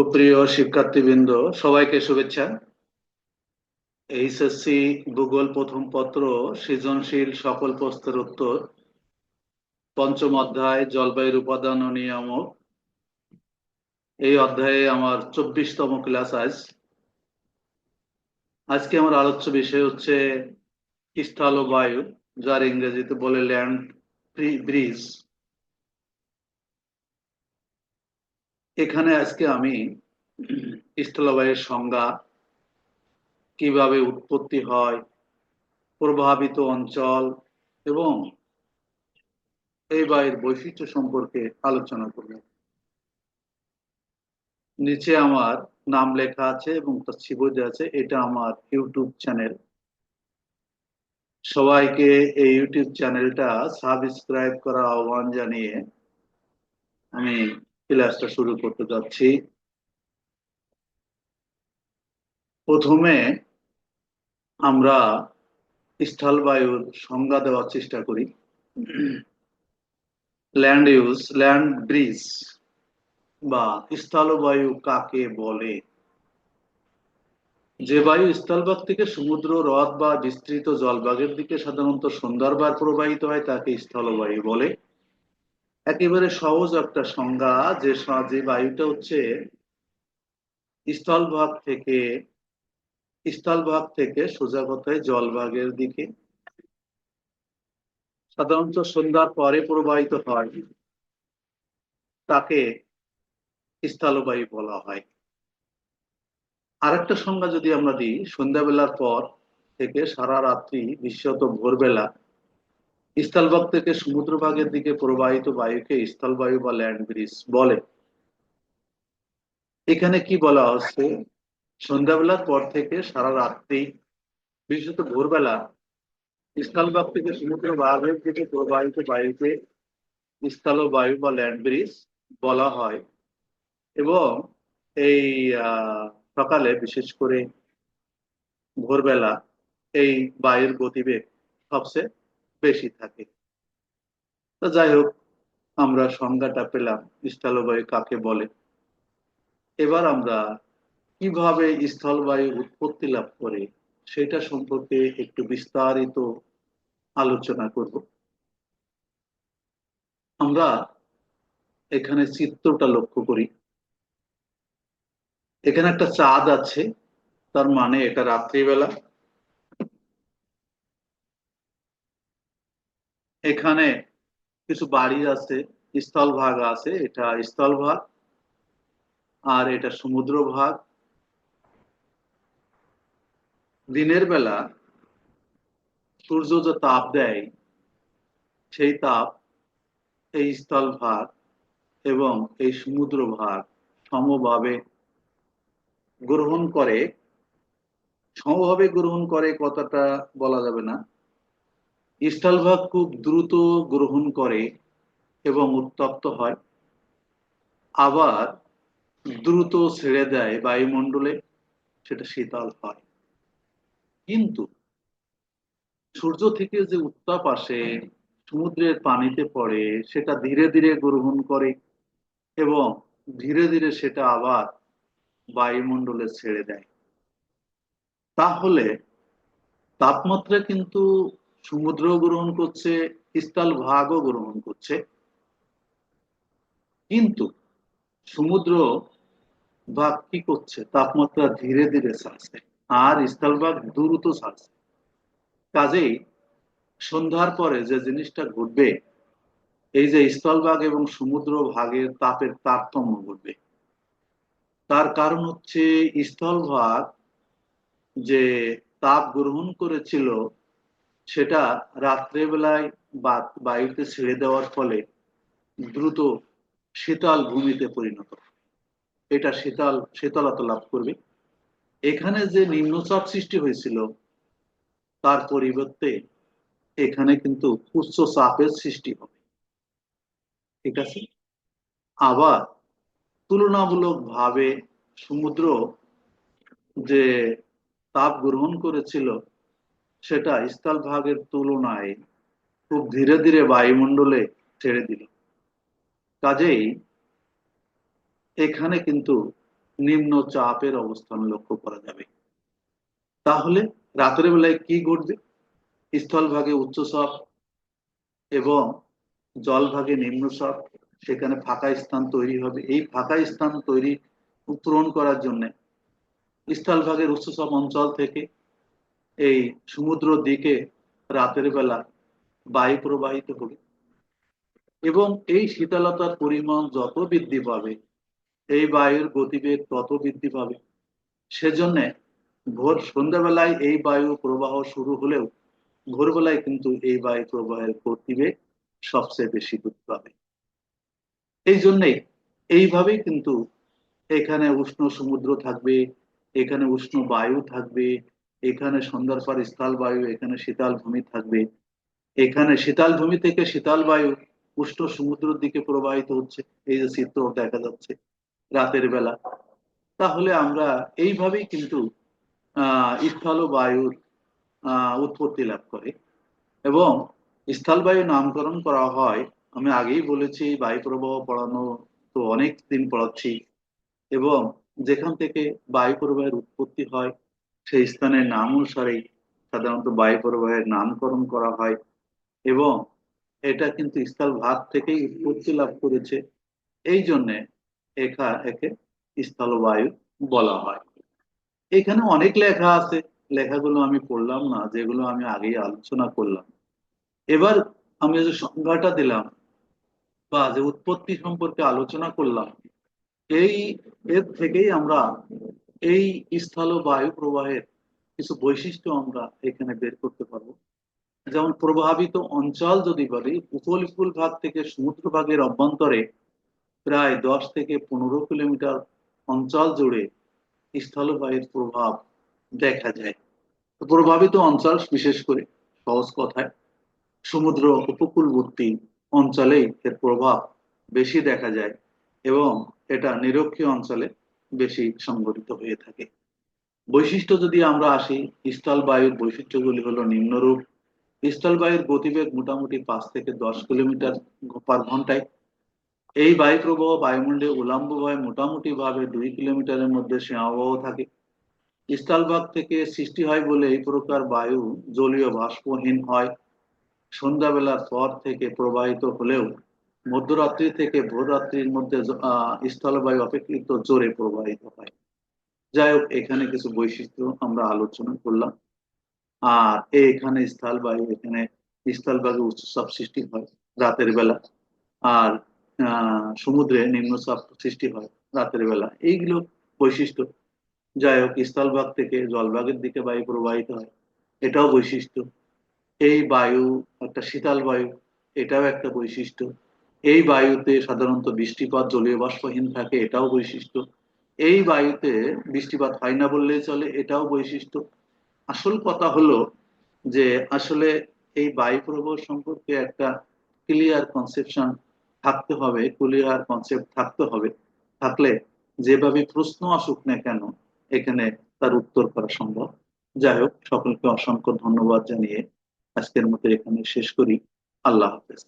সুপ্রিয় শিক্ষার্থীবৃন্দ, সবাইকে শুভেচ্ছা। এইচএসসি ভূগোল প্রথম পত্র, সৃজনশীল সকল প্রশ্নের উত্তর, পঞ্চম অধ্যায়, জলবায়ুর উপাদান ও নিয়ামক। এই অধ্যায়ে আমার চব্বিশতম ক্লাস আজ। আজকে আমার আলোচ্য বিষয় হচ্ছে স্থল বায়ু, যার ইংরেজিতে বলে ল্যান্ড ব্রিজ। এখানে আজকে আমি স্থলবায়ুর সংজ্ঞা, কীভাবে উৎপত্তি হয়, প্রভাবিত অঞ্চল এবং এই বায়ুর বৈশিষ্ট্য সম্পর্কে আলোচনা করব। নিচে আমার নাম লেখা আছে এবং তার ছিবই আছে, এটা আমার ইউটিউব চ্যানেল। সবাইকে এই ইউটিউব চ্যানেলটা সাবস্ক্রাইব করার আহ্বান জানিয়ে আমি ক্লাসটা শুরু করতে যাচ্ছি। প্রথমে আমরা স্থলবায়ুর সংজ্ঞা দেওয়ার চেষ্টা করি। ল্যান্ড ইউজ ল্যান্ড ব্রিজ বা স্থলবায়ু কাকে বলে? যে বায়ু স্থলভাগ থেকে সমুদ্র, হ্রদ বা বিস্তৃত জলভাগের দিকে সাধারণত সুন্দরবার প্রবাহিত হয়, তাকে স্থলবায়ু বলে। একেবারে সহজ একটা সংজ্ঞা, যে যে বায়ুটা হচ্ছে স্থলভাগ থেকে স্থলভাগ থেকে সোজা কথায় জলভাগের দিকে। সাধারণত সন্ধ্যার পরে প্রবাহিত হয়, তাকে স্থলবায়ু বলা হয়। আরেকটা সংজ্ঞা যদি আমরা দিই, সন্ধ্যাবেলার পর থেকে সারা রাত্রি, বিশেষত ভোরবেলা স্থলভাগ থেকে সমুদ্র ভাগের দিকে প্রবাহিত বায়ুকে স্থলবায়ু বা ল্যান্ড ব্রিজ বলে। এখানে কি বলা হচ্ছে? সন্ধ্যাবেলার পর থেকে সারা রাত্রি, বিশেষত ভোরবেলা, স্থলভাগ থেকে সমুদ্র ভাগের দিকে প্রবাহিত বায়ুকে স্থলবায়ু বা ল্যান্ড ব্রিজ বলা হয়। এবং এই সকালে বিশেষ করে ভোরবেলা এই বায়ুর গতিবেগ সবচেয়ে বেশি থাকে। তো যাই হোক আমরা সংজ্ঞাটা পেলাম, স্থলবায়ু কাকে বলে। এবার আমরা কীভাবে স্থলবায়ু উৎপত্তি লাভ করে, সেটা সম্পর্কে একটু বিস্তারিত আলোচনা করব। আমরা এখানে চিত্রটা লক্ষ্য করি। এখানে একটা চাঁদ আছে, তার মানে এটা রাত্রিবেলা। এখানে কিছু বাড়ি আছে, স্থলভাগ আছে, এটা স্থলভাগ আর এটা সমুদ্র ভাগ দিনের বেলা সূর্য যে তাপ দেয়, সেই তাপ এই স্থল ভাগ এবং এই সমুদ্র ভাগ সমভাবে গ্রহণ করে। সমভাবে গ্রহণ করে কথাটা বলা যাবে না। স্থলভাগ খুব দ্রুত গ্রহণ করে এবং উত্তপ্ত হয়, আবার দ্রুত ছেড়ে দেয় বায়ুমণ্ডলে, সেটা শীতল হয়। কিন্তু সূর্য থেকে যে উত্তাপ আসে, সমুদ্রের পানিতে পড়ে, সেটা ধীরে ধীরে গ্রহণ করে এবং ধীরে ধীরে সেটা আবার বায়ুমণ্ডলে ছেড়ে দেয়। তাহলে তাপমাত্রা কিন্তু সমুদ্র গ্রহণ করছে, স্থল ভাগও গ্রহণ করছে। কিন্তু সমুদ্র ভাগ কি করছে? তাপমাত্রা ধীরে ধীরে ছাড়ছে আর স্থলভাগ দ্রুত ছাড়ছে কাজেই সন্ধ্যার পরে যে জিনিসটা ঘটবে, এই যে স্থলভাগ এবং সমুদ্র ভাগের তাপের তারতম্য ঘটবে। তার কারণ হচ্ছে স্থলভাগ যে তাপ গ্রহণ করেছিল সেটা রাত্রেবেলায় বায়ুতে ছেড়ে দেওয়ার ফলে দ্রুত শীতল ভূমিতে পরিণত এটা শীতল, শীতলতা লাভ করবে। এখানে যে নিম্নচাপ সৃষ্টি হয়েছিল, তার পরিবর্তে এখানে কিন্তু উচ্চ চাপের সৃষ্টি হবে। ঠিক আছে? আবার তুলনামূলক ভাবে সমুদ্র যে তাপ গ্রহণ করেছিল সেটা স্থল ভাগের তুলনায় খুব ধীরে ধীরে বায়ুমণ্ডলে ছেড়ে দিল। কাজেই এখানে কিন্তু নিম্ন চাপের অবস্থান লক্ষ্য করা যাবে। তাহলে রাতের বেলায় কি ঘটবে? স্থলভাগে উচ্চচাপ এবং জলভাগে নিম্নচাপ সেখানে ফাঁকা স্থান তৈরি হবে। এই ফাঁকা স্থান তৈরি পূরণ করার জন্য স্থলভাগের উচ্চচাপ অঞ্চল থেকে এই সমুদ্র দিকে রাতের বেলা বায়ু প্রবাহিত হবে এবং এই শীতলতার পরিমাণ যত বৃদ্ধি পাবে, এই বায়ুর গতিবেগ তত বৃদ্ধি পাবে। সেজন্য ভোর সন্ধ্যাবেলায় এই বায়ু প্রবাহ শুরু হলেও ভোরবেলায় কিন্তু এই বায়ু প্রবাহের গতিবেগ সবচেয়ে বেশি বৃদ্ধি পাবে। এই জন্যেই এইভাবেই কিন্তু এখানে উষ্ণ সমুদ্র থাকবে, এখানে উষ্ণ বায়ু থাকবে এখানে সন্ধ্যার পর স্থল বায়ু, এখানে শীতল ভূমি থাকবে। এখানে শীতল ভূমি থেকে শীতল বায়ু উষ্ণ সমুদ্রের দিকে প্রবাহিত হচ্ছে। এই যে চিত্র দেখা যাচ্ছে রাতের বেলা। তাহলে আমরা এইভাবেই কিন্তু, আহ, স্থল বায়ুর, আহ, উৎপত্তি লাভ করে। এবং স্থলবায়ু নামকরণ করা হয়, আমি আগেই বলেছি, বায়ু প্রবাহ পড়ানো তো অনেক দিন পড়াচ্ছি। এবং যেখান থেকে বায়ু প্রবাহের উৎপত্তি হয় সেই স্থানের নাম অনুসারেই সাধারণত বায়ু প্রবাহের নামকরণ করা হয় এবং এটা কিন্তু স্থল ভাগ থেকেই উৎপত্তি লাভ করেছে। এই জন্যে এখা, একে স্থলবায়ু বলা হয়। এখানে অনেক লেখা আছে। লেখাগুলো আমি পড়লাম না, যেগুলো আমি আগেই আলোচনা করলাম। এবার আমি যে সংজ্ঞাটা দিলাম বা যে উৎপত্তি সম্পর্কে আলোচনা করলাম, এই এর থেকেই আমরা এই স্থল বায়ু প্রবাহের কিছু বৈশিষ্ট্য আমরা এখানে বের করতে পারব। যেমন প্রভাবিত অঞ্চল যদি বলি উপকূল ভাগ থেকে সমুদ্র ভাগের অভ্যন্তরে প্রায় দশ থেকে পনেরো কিলোমিটার অঞ্চল জুড়ে স্থলবায়ুর প্রভাব দেখা যায়। প্রভাবিত অঞ্চল বিশেষ করে সহজ কথায় সমুদ্র উপকূলবর্তী অঞ্চলেই এর প্রভাব বেশি দেখা যায় এবং এটা নিরক্ষীয় অঞ্চলে বেশি সংঘটিত হয়ে থাকে। বৈশিষ্ট্য যদি আমরা আসি, স্থল বায়ুর বৈশিষ্ট্যগুলি হলো নিম্নরূপ। স্থল বায়ুর গতিবেগ মোটামুটি পাঁচ থেকে দশ কিলোমিটার পার ঘন্টায়। এই বায়ু প্রবাহ বায়ুমণ্ডলে উলম্ব ভাবে মোটামুটি ভাবে দুই কিলোমিটারের মধ্যে সীমাবহ থাকে। স্থলভাগ থেকে সৃষ্টি হয় বলে এই প্রকার বায়ু জলীয় বাষ্পহীন হয়। সন্ধ্যাবেলার পর থেকে প্রবাহিত হলেও মধ্যরাত্রি থেকে ভোররাত্রির মধ্যে স্থলবায়ু অপেক্ষিত জোরে প্রবাহিত হয়। যাই হোক, এখানে কিছু বৈশিষ্ট্য আমরা আলোচনা করলাম। আর এখানে স্থল বায়ু এখানে স্থলভাগে উচ্চচাপ সৃষ্টি হয় রাতের বেলা। আর সমুদ্রে নিম্নচাপ সৃষ্টি হয় রাতের বেলা। এইগুলো বৈশিষ্ট্য। যাই হোক, স্থলভাগ থেকে জলভাগের দিকে বায়ু প্রবাহিত হয়। এটাও বৈশিষ্ট্য। এই বায়ু, একটা শীতল বায়ু, এটাও একটা বৈশিষ্ট্য। এই বায়ুতে সাধারণত বৃষ্টিপাত, জলীয় বাষ্পহীন থাকে, এটাও বৈশিষ্ট্য। এই বায়ুতে বৃষ্টিপাত হয় না বললেই চলে, এটাও বৈশিষ্ট্য। আসল কথা হলো যে আসলে এই বায়ু প্রবাহ সম্পর্কে একটা ক্লিয়ার কনসেপশন থাকতে হবে ক্লিয়ার কনসেপ্ট থাকতে হবে। থাকলে যেভাবে প্রশ্ন আসুক না কেন, এখানে তার উত্তর করা সম্ভব। যাই হোক, সকলকে অসংখ্য ধন্যবাদ জানিয়ে আজকের মতো এখানে শেষ করি। আল্লাহ হাফেজ।